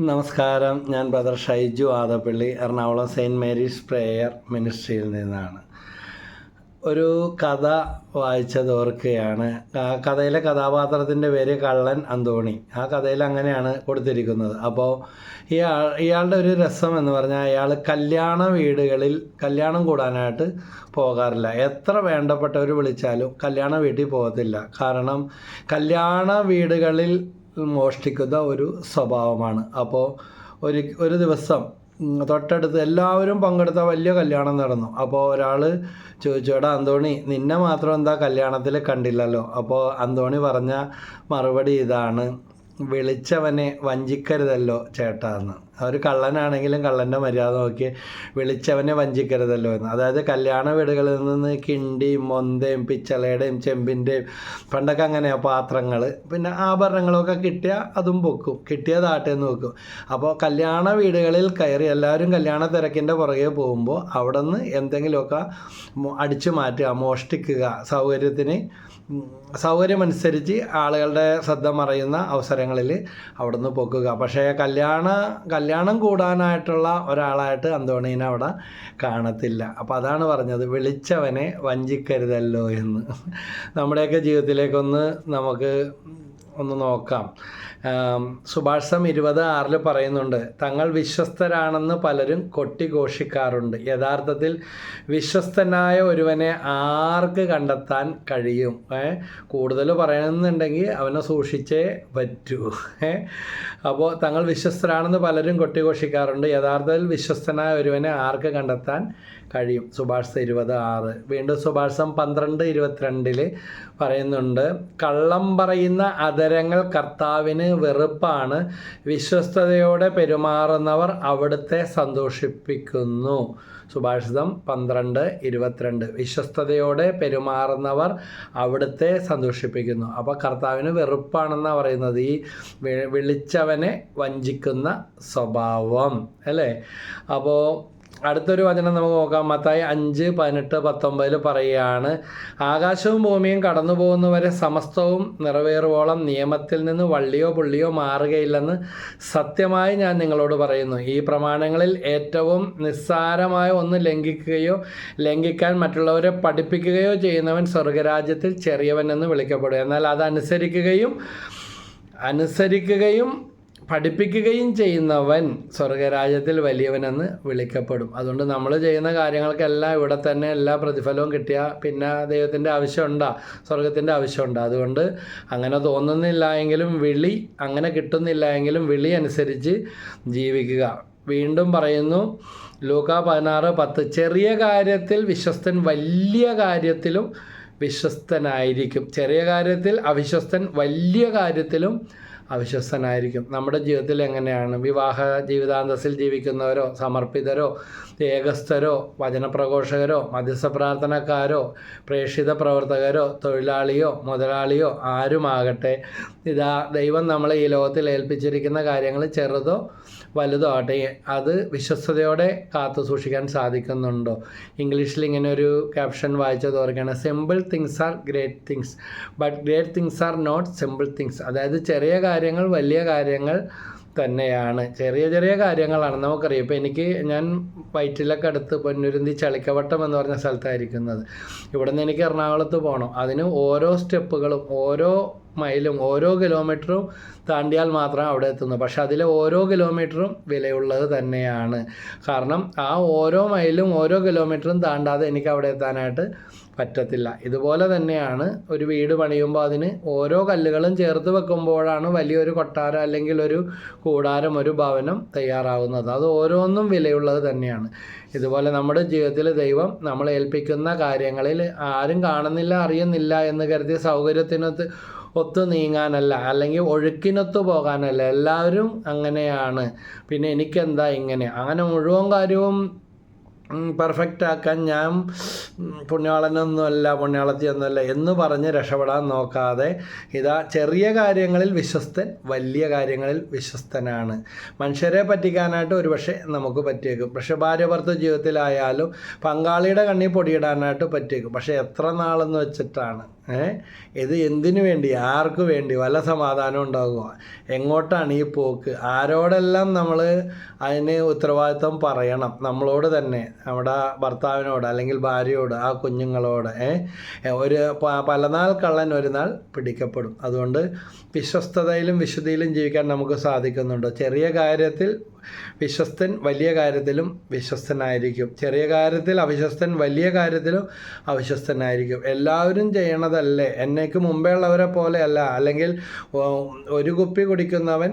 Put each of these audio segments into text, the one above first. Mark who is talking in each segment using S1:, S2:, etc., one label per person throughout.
S1: നമസ്കാരം. ഞാൻ brother Shaiju Adappally Ernakulam Saint Mary's prayer മിനിസ്ട്രിയിൽ നിന്നാണ്. ഒരു കഥ വായിച്ചത് ഓർക്കുകയാണ്. ആ കഥയിലെ കഥാപാത്രത്തിന്റെ പേര് കള്ളൻ അന്തോണി. ആ കഥയിൽ അങ്ങനെയാണ് കൊടുത്തിരിക്കുന്നത്. അപ്പോൾ ഇയാൾ ഇയാളുടെ ഒരു രസം എന്ന് പറഞ്ഞാൽ അയാൾ കല്യാണ വീടുകളിൽ കല്യാണം കൂടാനായിട്ട് പോകാറില്ല. എത്ര വേണ്ടപ്പെട്ടവർ വിളിച്ചാലും കല്യാണ വീട്ടിൽ പോകത്തില്ല. കാരണം കല്യാണ വീടുകളിൽ മോഷ്ടിക്കുന്ന ഒരു സ്വഭാവമാണ്. അപ്പോൾ ഒരു ഒരു ദിവസം തൊട്ടടുത്ത് എല്ലാവരും പങ്കെടുത്ത വലിയ കല്യാണം നടന്നു. അപ്പോൾ ഒരാൾ ചോദിച്ചു എടാ അന്തോണി നിന്നെ മാത്രം എന്താ കല്യാണത്തിൽ കണ്ടില്ലല്ലോ? അപ്പോൾ അന്തോണി പറഞ്ഞ മറുപടി ഇതാണ് വിളിച്ചവനെ വഞ്ചിക്കരുതല്ലോ ചേട്ടാ എന്ന്. ഒരു കള്ളനാണെങ്കിലും കള്ളന്റെ മര്യാദ നോക്കി വിളിച്ചവനെ വഞ്ചിക്കരുതല്ലോ എന്ന്. അതായത് കല്യാണ വീടുകളിൽ നിന്ന് കിണ്ടിയും മൊന്തയും പിച്ചളയുടെയും ചെമ്പിന്റെയും പണ്ടൊക്കെ അങ്ങനെയാണ് പാത്രങ്ങൾ പിന്നെ ആഭരണങ്ങളൊക്കെ കിട്ടിയാൽ അതും പൊക്കും. കിട്ടിയാൽ താട്ടേന്ന് വെക്കും. അപ്പോൾ കല്യാണ വീടുകളിൽ കയറി എല്ലാവരും കല്യാണ തിരക്കിന്റെ പുറകെ പോകുമ്പോൾ അവിടെ നിന്ന് എന്തെങ്കിലുമൊക്കെ അടിച്ചു മാറ്റുക മോഷ്ടിക്കുക സൗകര്യത്തിന് സൗകര്യമനുസരിച്ച് ആളുകളുടെ ശ്രദ്ധ മറയുന്ന അവസരങ്ങളിൽ അവിടുന്ന് പൊക്കുക. പക്ഷേ കല്യാണ കല്യാണം കൂടാനായിട്ടുള്ള ഒരാളായിട്ട് അന്തോണീനെ അവിടെ കാണത്തില്ല. അപ്പം അതാണ് പറഞ്ഞത് വിളിച്ചവനെ വഞ്ചിക്കരുതല്ലോ എന്ന്. നമ്മുടെയൊക്കെ ജീവിതത്തിലേക്കൊന്ന് നമുക്ക് ഒന്ന് നോക്കാം. സുഭാഷം ഇരുപത് ആറിൽ പറയുന്നുണ്ട് തങ്ങൾ വിശ്വസ്തരാണെന്ന് പലരും കൊട്ടിഘോഷിക്കാറുണ്ട്. യഥാർത്ഥത്തിൽ വിശ്വസ്തനായ ഒരുവനെ ആർക്ക് കണ്ടെത്താൻ കഴിയും? ഏ കൂടുതൽ പറയണമെന്നുണ്ടെങ്കിൽ അവനെ സൂക്ഷിച്ചേ പറ്റൂ. ഏ അപ്പോൾ തങ്ങൾ വിശ്വസ്തരാണെന്ന് പലരും കൊട്ടിഘോഷിക്കാറുണ്ട്. യഥാർത്ഥത്തിൽ വിശ്വസ്തനായ ഒരുവനെ ആർക്ക് കണ്ടെത്താൻ കഴിയും? സുഭാഷ് ഇരുപത് ആറ്. വീണ്ടും സുഭാഷം പന്ത്രണ്ട് ഇരുപത്തിരണ്ടിൽ പറയുന്നുണ്ട് കള്ളം പറയുന്ന അതരങ്ങൾ കർത്താവിന് വെറുപ്പാണ്. വിശ്വസ്തയോടെ പെരുമാറുന്നവർ അവിടുത്തെ സന്തോഷിപ്പിക്കുന്നു. സുഭാഷിതം പന്ത്രണ്ട് ഇരുപത്തിരണ്ട്. വിശ്വസ്തയോടെ പെരുമാറുന്നവർ അവിടുത്തെ സന്തോഷിപ്പിക്കുന്നു. അപ്പോൾ കർത്താവിന് വെറുപ്പാണെന്നാണ് പറയുന്നത്. ഈ വിളിച്ചവനെ വഞ്ചിക്കുന്ന സ്വഭാവം അല്ലേ? അപ്പോൾ അടുത്തൊരു വചനം നമുക്ക് നോക്കാം. മത്തായി അഞ്ച് പതിനെട്ട് പത്തൊമ്പതിൽ പറയുകയാണ് ആകാശവും ഭൂമിയും കടന്നു പോകുന്നവരെ സമസ്തവും നിറവേറുവോളം നിയമത്തിൽ നിന്ന് വള്ളിയോ പുള്ളിയോ മാറുകയില്ലെന്ന് സത്യമായി ഞാൻ നിങ്ങളോട് പറയുന്നു. ഈ പ്രമാണങ്ങളിൽ ഏറ്റവും നിസ്സാരമായ ഒന്ന് ലംഘിക്കുകയോ ലംഘിക്കാൻ മറ്റുള്ളവരെ പഠിപ്പിക്കുകയോ ചെയ്യുന്നവൻ സ്വർഗരാജ്യത്തിൽ ചെറിയവൻ എന്ന് വിളിക്കപ്പെടും. എന്നാൽ അതനുസരിക്കുകയും അനുസരിക്കുകയും പഠിപ്പിക്കുകയും ചെയ്യുന്നവൻ സ്വർഗരാജ്യത്തിൽ വലിയവനെന്ന് വിളിക്കപ്പെടും. അതുകൊണ്ട് നമ്മൾ ചെയ്യുന്ന കാര്യങ്ങൾക്കെല്ലാം ഇവിടെ തന്നെ എല്ലാ പ്രതിഫലവും കിട്ടിയാൽ പിന്നെ ദൈവത്തിന്റെ ആവശ്യമുണ്ടോ സ്വർഗത്തിന്റെ ആവശ്യമുണ്ടോ. അതുകൊണ്ട് അങ്ങനെ തോന്നുന്നില്ല എങ്കിലും വിളി അങ്ങനെ കിട്ടുന്നില്ല എങ്കിലും വിളി അനുസരിച്ച് ജീവിക്കുക. വീണ്ടും പറയുന്നു ലൂക്ക പതിനാറ് പത്ത് ചെറിയ കാര്യത്തിൽ വിശ്വസ്തൻ വലിയ കാര്യത്തിലും വിശ്വസ്തനായിരിക്കും. ചെറിയ കാര്യത്തിൽ അവിശ്വസ്തൻ വലിയ കാര്യത്തിലും അവിശ്വസ്തനായിരിക്കും. നമ്മുടെ ജീവിതത്തിൽ എങ്ങനെയാണ്? വിവാഹ ജീവിതാന്തസ്സിൽ ജീവിക്കുന്നവരോ സമർപ്പിതരോ ഏകസ്ഥരോ വചനപ്രഘോഷകരോ മധ്യസ്ഥ പ്രാർത്ഥനക്കാരോ പ്രേക്ഷിത പ്രവർത്തകരോ തൊഴിലാളിയോ മുതലാളിയോ ആരുമാകട്ടെ. ഇതാ ദൈവം നമ്മളെ ഈ ലോകത്തിൽ ഏൽപ്പിച്ചിരിക്കുന്ന കാര്യങ്ങൾ ചെറുതോ വലുതോ ആട്ടെ അത് വിശ്വസ്തയോടെ കാത്തു സൂക്ഷിക്കാൻ സാധിക്കുന്നുണ്ടോ? ഇംഗ്ലീഷിൽ ഇങ്ങനെ ഒരു ക്യാപ്ഷൻ വായിച്ചത് ഓർക്കുകയാണ്. Simple things are great things but great things are not simple things അതായത് ചെറിയ കാര്യങ്ങൾ വലിയ കാര്യങ്ങൾ തന്നെയാണ്. ചെറിയ ചെറിയ കാര്യങ്ങളാണ്. നമുക്കറിയാം. ഇപ്പോൾ എനിക്ക് ഞാൻ വയറ്റിലൊക്കെ അടുത്ത് പൊന്നുരുന്തി ചളിക്കവട്ടം എന്ന് പറഞ്ഞ സ്ഥലത്തായിരിക്കുന്നത്. ഇവിടെ നിന്ന് എനിക്ക് എറണാകുളത്ത് പോകണം അതിന് ഓരോ സ്റ്റെപ്പുകളും ഓരോ മൈലും ഓരോ കിലോമീറ്ററും താണ്ടിയാൽ മാത്രം അവിടെ എത്തുന്നു. പക്ഷെ അതിലെ ഓരോ കിലോമീറ്ററും വിലയുള്ളത് തന്നെയാണ്. കാരണം ആ ഓരോ മൈലും ഓരോ കിലോമീറ്ററും താണ്ടാതെ എനിക്ക് അവിടെ എത്താനായിട്ട് പറ്റത്തില്ല. ഇതുപോലെ തന്നെയാണ് ഒരു വീട് പണിയുമ്പോൾ അതിന് ഓരോ കല്ലുകളും ചേർത്ത് വെക്കുമ്പോഴാണ് വലിയൊരു കൊട്ടാരം അല്ലെങ്കിൽ ഒരു കൂടാരം ഒരു ഭവനം തയ്യാറാവുന്നത്. അത് ഓരോന്നും വിലയുള്ളത് തന്നെയാണ്. ഇതുപോലെ നമ്മുടെ ജീവിതത്തിൽ ദൈവം നമ്മൾ ഏൽപ്പിക്കുന്ന കാര്യങ്ങളിൽ ആരും കാണുന്നില്ല അറിയുന്നില്ല എന്ന് കരുതി സൗകര്യത്തിനൊത്ത് ഒത്തു നീങ്ങാനല്ല അല്ലെങ്കിൽ ഒഴുക്കിനൊത്തു പോകാനല്ല. എല്ലാവരും അങ്ങനെയാണ്. പിന്നെ എനിക്കെന്താ ഇങ്ങനെ? അങ്ങനെ മുഴുവൻ കാര്യവും പെർഫെക്റ്റ് ആക്കാൻ ഞാൻ പുണ്യാളനൊന്നുമല്ല പുണ്യാളത്തിയൊന്നുമല്ല എന്ന് പറഞ്ഞ് രക്ഷപ്പെടാൻ നോക്കാതെ ഇതാ ചെറിയ കാര്യങ്ങളിൽ വിശ്വസ്തൻ വലിയ കാര്യങ്ങളിൽ വിശ്വസ്തനാണ്. മനുഷ്യരെ പറ്റിക്കാനായിട്ട് ഒരുപക്ഷെ നമുക്ക് പറ്റിയേക്കും. പക്ഷെ ഭാര്യ ഭർത്തൃ ജീവിതത്തിലായാലും പങ്കാളിയുടെ കണ്ണിൽ പൊടിയിടാനായിട്ട് പറ്റിയേക്കും. പക്ഷേ എത്ര നാളെന്ന് വെച്ചിട്ടാണ്. ഇത് എന്തിനു വേണ്ടി? ആർക്ക് വേണ്ടി? വല്ല സമാധാനം ഉണ്ടാകുക എങ്ങോട്ടാണ് ഈ പോക്ക്? ആരോടെല്ലാം നമ്മൾ അതിന് ഉത്തരവാദിത്വം പറയണം? നമ്മളോട് തന്നെ. നമ്മുടെ ഭർത്താവിനോട് അല്ലെങ്കിൽ ഭാര്യയോട് ആ കുഞ്ഞുങ്ങളോട് ഒരു പലനാൾ കള്ളൻ ഒരു നാൾ പിടിക്കപ്പെടും. അതുകൊണ്ട് വിശ്വസ്തതയിലും വിശുദ്ധിയിലും ജീവിക്കാൻ നമുക്ക് സാധിക്കുന്നുണ്ട്. ചെറിയ കാര്യത്തിൽ വിശ്വസ്തൻ വലിയ കാര്യത്തിലും വിശ്വസ്തനായിരിക്കും. ചെറിയ കാര്യത്തിൽ അവിശ്വസ്തൻ വലിയ കാര്യത്തിലും അവിശ്വസ്തനായിരിക്കും. എല്ലാവരും ചെയ്യണതല്ലേ? എന്നേക്ക് മുമ്പേ ഉള്ളവരെ പോലെയല്ല അല്ലെങ്കിൽ ഒരു കുപ്പി കുടിക്കുന്നവൻ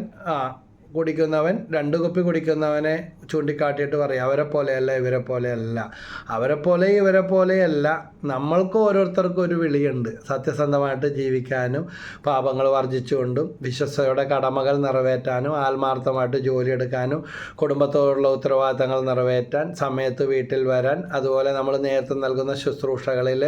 S1: കുടിക്കുന്നവൻ രണ്ട് കുപ്പി കുടിക്കുന്നവനെ ചൂണ്ടിക്കാട്ടിയിട്ട് പറയും അവരെ പോലെയല്ല ഇവരെ പോലെയല്ല അവരെ പോലെ ഇവരെ പോലെയല്ല നമ്മൾക്ക് ഓരോരുത്തർക്കും ഒരു വിളിയുണ്ട്. സത്യസന്ധമായിട്ട് ജീവിക്കാനും പാപങ്ങൾ വർജിച്ചുകൊണ്ടും വിശ്വസയുടെ കടമകൾ നിറവേറ്റാനും ആത്മാർത്ഥമായിട്ട് ജോലിയെടുക്കാനും കുടുംബത്തോടുള്ള ഉത്തരവാദിത്തങ്ങൾ നിറവേറ്റാൻ സമയത്ത് വീട്ടിൽ വരാൻ അതുപോലെ നമ്മൾ നേതൃത്വം നൽകുന്ന ശുശ്രൂഷകളിൽ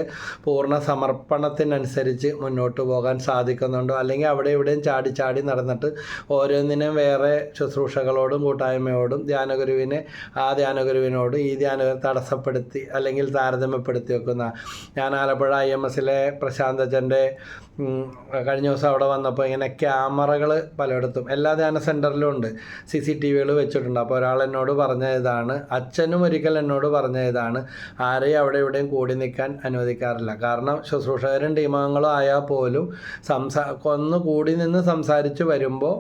S1: പൂർണ സമർപ്പണത്തിനനുസരിച്ച് മുന്നോട്ട് പോകാൻ സാധിക്കുന്നുണ്ടോ? അല്ലെങ്കിൽ അവിടെ ഇവിടെയും ചാടി ചാടി നടന്നിട്ട് ഓരോന്നിനും വേറെ ശുശ്രൂഷകളോടും കൂട്ടായ്മയോടും ധ്യാനഗുരുവിനെ ആ ധ്യാനഗുരുവിനോട് ഈ ധ്യാന തടസ്സപ്പെടുത്തി അല്ലെങ്കിൽ താരതമ്യപ്പെടുത്തി വെക്കുന്ന ഞാൻ ആലപ്പുഴ ഐ എം എസിലെ പ്രശാന്തജന്റെ കഴിഞ്ഞ ദിവസം അവിടെ വന്നപ്പോൾ ഇങ്ങനെ ക്യാമറകൾ പലയിടത്തും എല്ലാ ധ്യാന സെന്ററിലും ഉണ്ട്. സി സി ടി വികൾ വെച്ചിട്ടുണ്ട്. അപ്പോൾ ഒരാൾ എന്നോട് പറഞ്ഞ ഇതാണ് അച്ഛനും ഒരിക്കൽ എന്നോട് പറഞ്ഞ ഇതാണ് ആരെയും അവിടെ ഇവിടെയും കൂടി നിൽക്കാൻ അനുവദിക്കാറില്ല. കാരണം ശുശ്രൂഷകരും ടീമംഗങ്ങളും ആയാൽ പോലും സംസാ ഒന്ന് കൂടി നിന്ന് സംസാരിച്ച് വരുമ്പോൾ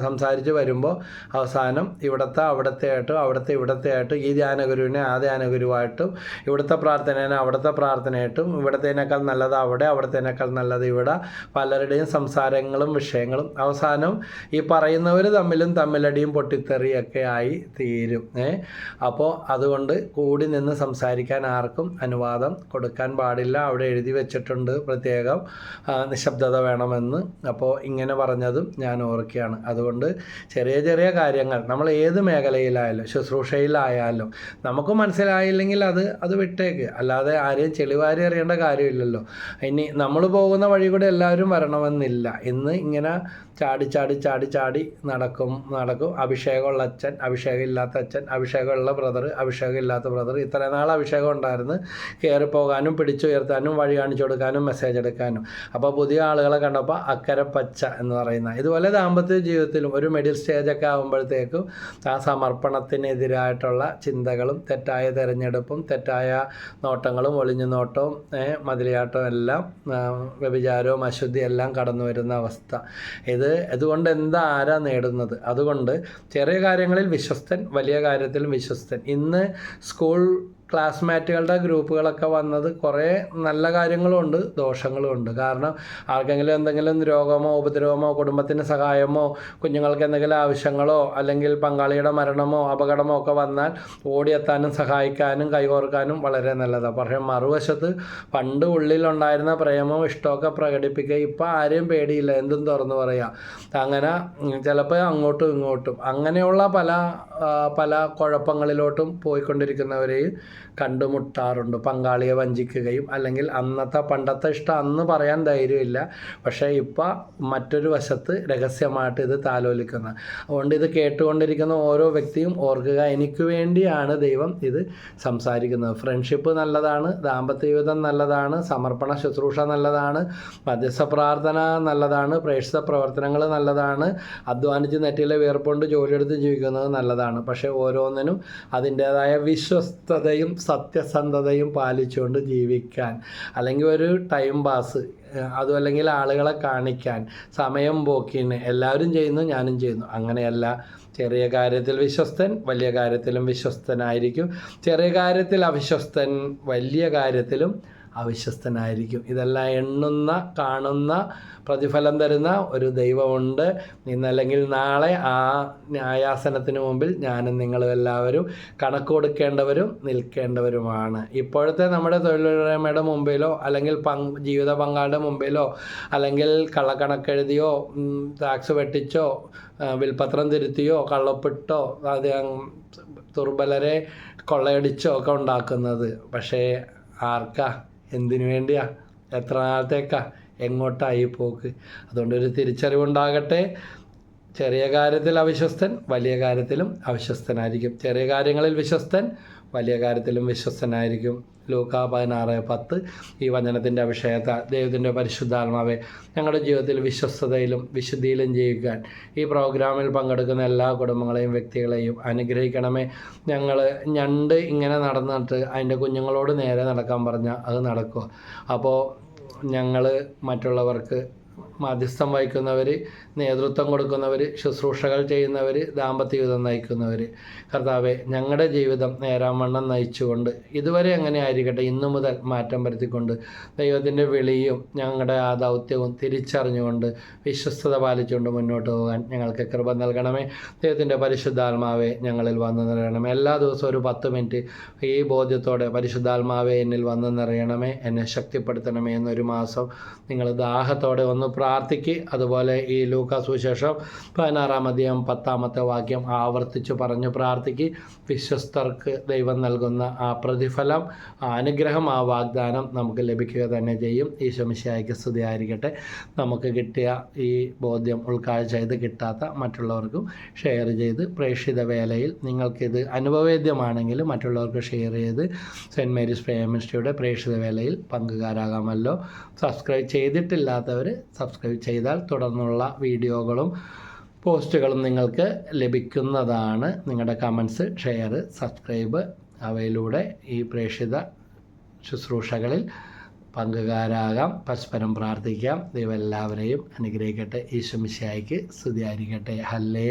S1: സംസാരിച്ച് വരുമ്പോൾ അവസാനം ഇവിടുത്തെ അവിടുത്തെ ആയിട്ടും അവിടുത്തെ ഇവിടുത്തെ ആയിട്ടും ഈ ധ്യാനഗുരുവിനെ ആ ധ്യാനഗുരുവായിട്ടും ഇവിടുത്തെ പ്രാർത്ഥനേനെ അവിടുത്തെ പ്രാർത്ഥനയായിട്ടും ഇവിടത്തേനേക്കാൾ നല്ലത് അവിടെ അവിടത്തേനേക്കാൾ നല്ലത് ഇവിടെ പലരുടെയും സംസാരങ്ങളും വിഷയങ്ങളും അവസാനം ഈ പറയുന്നവർ തമ്മിലും തമ്മിലടിയും പൊട്ടിത്തെറിയൊക്കെ ആയി തീരും. ഏ? അപ്പോൾ അതുകൊണ്ട് കൂടി നിന്ന് സംസാരിക്കാൻ ആർക്കും അനുവാദം കൊടുക്കാൻ പാടില്ല. അവിടെ എഴുതി വെച്ചിട്ടുണ്ട് പ്രത്യേകം നിശബ്ദത വേണമെന്ന്. അപ്പോൾ ഇങ്ങനെ പറഞ്ഞതും ഞാൻ ഓർക്കുകയാണ്. അതുകൊണ്ട് ചെറിയ ചെറിയ കാര്യങ്ങൾ നമ്മൾ ഏത് മേഖലയിലായാലും ശുശ്രൂഷയിലായാലും നമുക്ക് മനസ്സിലായില്ലെങ്കിൽ അത് അത് വിട്ടേക്ക്. അല്ലാതെ ആരെയും ചെളിവാരി അറിയേണ്ട കാര്യമില്ലല്ലോ. ഇനി നമ്മൾ പോകുന്ന വഴി കൂടെ എല്ലാവരും വരണമെന്നില്ല. ഇന്ന് ഇങ്ങനെ ചാടി ചാടി ചാടി ചാടി നടക്കും നടക്കും. അഭിഷേകമുള്ള അച്ഛൻ അഭിഷേകം ഇല്ലാത്ത അച്ഛൻ അഭിഷേകമുള്ള ബ്രദർ അഭിഷേകം ഇല്ലാത്ത ബ്രദർ ഇത്ര നാൾ അഭിഷേകം ഉണ്ടായിരുന്നു. കയറി പോകാനും പിടിച്ചുയർത്താനും വഴി കാണിച്ചു കൊടുക്കാനും മെസ്സേജ് എടുക്കാനും. അപ്പോൾ പുതിയ ആളുകളെ കണ്ടപ്പോൾ അക്കരെ പച്ച എന്ന് പറയുന്ന ഇതുപോലെ ദാമ്പത്യ ജീവിതത്തിലും ഒരു മിഡിൽ സ്റ്റേജൊക്കെ ആകുമ്പോഴത്തേക്കും ആ സമർപ്പണത്തിനെതിരായിട്ടുള്ള ചിന്തകളും തെറ്റായ തിരഞ്ഞെടുപ്പും തെറ്റായ നോട്ടങ്ങളും ഒളിഞ്ഞു നോട്ടവും മതിലിയാട്ടവും എല്ലാം വ്യഭിചാരവും അശുദ്ധി എല്ലാം കടന്നു വരുന്ന അവസ്ഥ. ഇത് ഇതുകൊണ്ട് എന്താ ആരാ നേടുന്നത്? അതുകൊണ്ട് ചെറിയ കാര്യങ്ങളിൽ വിശ്വസ്തൻ വലിയ കാര്യത്തിലും വിശ്വസ്തൻ. ഇന്ന് സ്കൂൾ ക്ലാസ്മേറ്റുകളുടെ ഗ്രൂപ്പുകളൊക്കെ വന്നത് കുറേ നല്ല കാര്യങ്ങളുണ്ട് ദോഷങ്ങളും ഉണ്ട് കാരണം ആർക്കെങ്കിലും എന്തെങ്കിലും രോഗമോ ഉപദ്രവമോ കുടുംബത്തിന് സഹായമോ കുഞ്ഞുങ്ങൾക്ക് എന്തെങ്കിലും ആവശ്യങ്ങളോ അല്ലെങ്കിൽ പങ്കാളിയുടെ മരണമോ അപകടമോ ഒക്കെ വന്നാൽ ഓടിയെത്താനും സഹായിക്കാനും കൈകോർക്കാനും വളരെ നല്ലതാണ്. പക്ഷേ മറുവശത്ത് പണ്ട് ഉള്ളിലുണ്ടായിരുന്ന പ്രേമവും ഇഷ്ടമൊക്കെ പ്രകടിപ്പിക്കുക ഇപ്പം ആരെയും പേടിയില്ല എന്തും തുറന്നു പറയാം. അങ്ങനെ ചിലപ്പോൾ അങ്ങോട്ടും ഇങ്ങോട്ടും. അങ്ങനെയുള്ള പല പല കുഴപ്പങ്ങളിലോട്ടും പോയിക്കൊണ്ടിരിക്കുന്നവരെയും കണ്ടുമുട്ടാറുണ്ട്. പങ്കാളിയെ വഞ്ചിക്കുകയും അല്ലെങ്കിൽ അന്നത്തെ പണ്ടത്തെ ഇഷ്ടം അന്ന് പറയാൻ ധൈര്യമില്ല. പക്ഷേ ഇപ്പം മറ്റൊരു വശത്ത് രഹസ്യമായിട്ട് ഇത് താലോലിക്കുന്നത് അതുകൊണ്ട് ഇത് കേട്ടുകൊണ്ടിരിക്കുന്ന ഓരോ വ്യക്തിയും ഓർക്കുക എനിക്ക് വേണ്ടിയാണ് ദൈവം ഇത് സംസാരിക്കുന്നത്. ഫ്രണ്ട്ഷിപ്പ് നല്ലതാണ് ദാമ്പത്യ ജീവിതം നല്ലതാണ് സമർപ്പണ ശുശ്രൂഷ നല്ലതാണ് മധ്യസ്ഥ പ്രാർത്ഥന നല്ലതാണ് പ്രേക്ഷിത പ്രവർത്തനങ്ങൾ നല്ലതാണ് അധ്വാനിച്ച് നെറ്റിയിലെ വേർപ്പുണ്ട് ജോലിയെടുത്ത് ജീവിക്കുന്നത് നല്ലതാണ്. പക്ഷേ ഓരോന്നിനും അതിന്റേതായ വിശ്വസ്തതയും സത്യസന്ധതയും പാലിച്ചുകൊണ്ട് ജീവിക്കാൻ അല്ലെങ്കിൽ ഒരു ടൈം പാസ് അതും അല്ലെങ്കിൽ ആളുകളെ കാണിക്കാൻ സമയം പോക്കിന് എല്ലാവരും ചെയ്യുന്നു ഞാനും ചെയ്യുന്നു. അങ്ങനെയല്ല. ചെറിയ കാര്യത്തിൽ വിശ്വസ്തൻ വലിയ കാര്യത്തിലും വിശ്വസ്തനായിരിക്കും. ചെറിയ കാര്യത്തിൽ അവിശ്വസ്തൻ വലിയ കാര്യത്തിലും അവിശ്വസ്തനായിരിക്കും. ഇതെല്ലാം എണ്ണുന്ന കാണുന്ന പ്രതിഫലം തരുന്ന ഒരു ദൈവമുണ്ട്. ഇന്നല്ലെങ്കിൽ നാളെ ആ ന്യായാസനത്തിന് മുമ്പിൽ ഞാനും നിങ്ങളും എല്ലാവരും കണക്ക് കൊടുക്കേണ്ടവരും നിൽക്കേണ്ടവരുമാണ്. ഇപ്പോഴത്തെ നമ്മുടെ തൊഴിലുടമയുടെ മുമ്പിലോ അല്ലെങ്കിൽ പങ്ക് ജീവിത പങ്കാളിയുടെ മുമ്പിലോ അല്ലെങ്കിൽ കള്ളക്കണക്കെഴുതിയോ ടാക്സ് വെട്ടിച്ചോ വിൽപത്രം തിരുത്തിയോ കള്ളപ്പിട്ടോ അത് ദുർബലരെ കൊള്ളയടിച്ചോ ഒക്കെ ഉണ്ടാക്കുന്നത്. പക്ഷേ ആർക്കാ? എന്തിനു വേണ്ടിയാ? എത്ര നാളത്തേക്കാ? എങ്ങോട്ടായി പോക്ക്? അതുകൊണ്ട് ഒരു തിരിച്ചറിവുണ്ടാകട്ടെ. ചെറിയ കാര്യത്തിൽ അവിശ്വസ്തൻ വലിയ കാര്യത്തിലും അവിശ്വസ്തനായിരിക്കും. ചെറിയ കാര്യങ്ങളിൽ വിശ്വസ്തൻ വലിയ കാര്യത്തിലും വിശ്വസ്തനായിരിക്കും. ലൂക്ക പതിനാറ് പത്ത് ഈ വചനത്തിന്റെ അഭിഷേകത്ത ദൈവത്തിന്റെ പരിശുദ്ധാത്മാവെ ഞങ്ങളുടെ ജീവിതത്തിൽ വിശ്വസ്തതയിലും വിശുദ്ധിയിലും ജീവിക്കാൻ ഈ പ്രോഗ്രാമിൽ പങ്കെടുക്കുന്ന എല്ലാ കുടുംബങ്ങളെയും വ്യക്തികളെയും അനുഗ്രഹിക്കണമേ. ഞങ്ങൾ ഞണ്ട് ഇങ്ങനെ നടന്നിട്ട് അതിന്റെ കുഞ്ഞുങ്ങളോട് നേരെ നടക്കാൻ പറഞ്ഞാൽ അത് നടക്കുക അപ്പോൾ ഞങ്ങൾ മറ്റുള്ളവർക്ക് മധ്യസ്ഥം വഹിക്കുന്നവർ നേതൃത്വം കൊടുക്കുന്നവർ ശുശ്രൂഷകൾ ചെയ്യുന്നവർ ദാമ്പത്യ ജീവിതം നയിക്കുന്നവർ കർത്താവെ ഞങ്ങളുടെ ജീവിതം നേരാവണ്ണം നയിച്ചുകൊണ്ട് ഇതുവരെ അങ്ങനെ ആയിരിക്കട്ടെ. ഇന്നു മുതൽ മാറ്റം വരുത്തിക്കൊണ്ട് ദൈവത്തിന്റെ വിളിയും ഞങ്ങളുടെ ആ ദൗത്യവും തിരിച്ചറിഞ്ഞുകൊണ്ട് വിശ്വസ്തത പാലിച്ചുകൊണ്ട് മുന്നോട്ട് പോകാൻ ഞങ്ങൾക്ക് കൃപ നൽകണമേ. ദൈവത്തിന്റെ പരിശുദ്ധാത്മാവെ ഞങ്ങളിൽ വന്നു നിറയണമേ. എല്ലാ ദിവസവും ഒരു പത്ത് മിനിറ്റ് ഈ ബോധ്യത്തോടെ പരിശുദ്ധാത്മാവെ എന്നിൽ വന്നു നിറയണമേ. എന്നെ ശക്തിപ്പെടുത്തണമേ എന്നൊരു മാസം നിങ്ങൾ ദാഹത്തോടെ ഒന്ന് പ്രാർത്ഥിക്കുക അതുപോലെ ഈ ലൂക്കാ സുശേഷം പതിനാറാം പത്താമത്തെ വാക്യം ആവർത്തിച്ച് പറഞ്ഞു പ്രാർത്ഥിക്ക്. വിശ്വസ്തർക്ക് ദൈവം നൽകുന്ന ആ പ്രതിഫലം ആ അനുഗ്രഹം ആ വാഗ്ദാനം നമുക്ക് ലഭിക്കുക തന്നെ ചെയ്യും. ഈ ശമിശായിക്ക് സ്തുതിയായിരിക്കട്ടെ. നമുക്ക് കിട്ടിയ ഈ ബോധ്യം ഉൾക്കാഴ്ച ചെയ്ത് കിട്ടാത്ത മറ്റുള്ളവർക്കും ഷെയർ ചെയ്ത് പ്രേക്ഷിത വേലയിൽ നിങ്ങൾക്കിത് അനുഭവേദ്യമാണെങ്കിൽ മറ്റുള്ളവർക്ക് ഷെയർ ചെയ്ത് സെന്റ് മേരീസ് പ്രേമിനിസ്റ്റിയുടെ പ്രേക്ഷിത വേലയിൽ പങ്കുകാരാകാമല്ലോ. സബ്സ്ക്രൈബ് ചെയ്തിട്ടില്ലാത്തവർ സബ്സ്ക്രൈബ് ചെയ്താൽ തുടർന്നുള്ള വീഡിയോകളും പോസ്റ്റുകളും നിങ്ങൾക്ക് ലഭിക്കുന്നതാണ്. നിങ്ങളുടെ കമൻസ് ഷെയർ സബ്സ്ക്രൈബ് അവയിലൂടെ ഈ പ്രേക്ഷിത ശുശ്രൂഷകളിൽ പങ്കുകാരാകാം. പരസ്പരം പ്രാർത്ഥിക്കാം. ദൈവം എല്ലാവരെയും അനുഗ്രഹിക്കട്ടെ. ഈശ്വമിശായിക്ക് സ്തുതിയായിരിക്കട്ടെ. ഹല്ലേ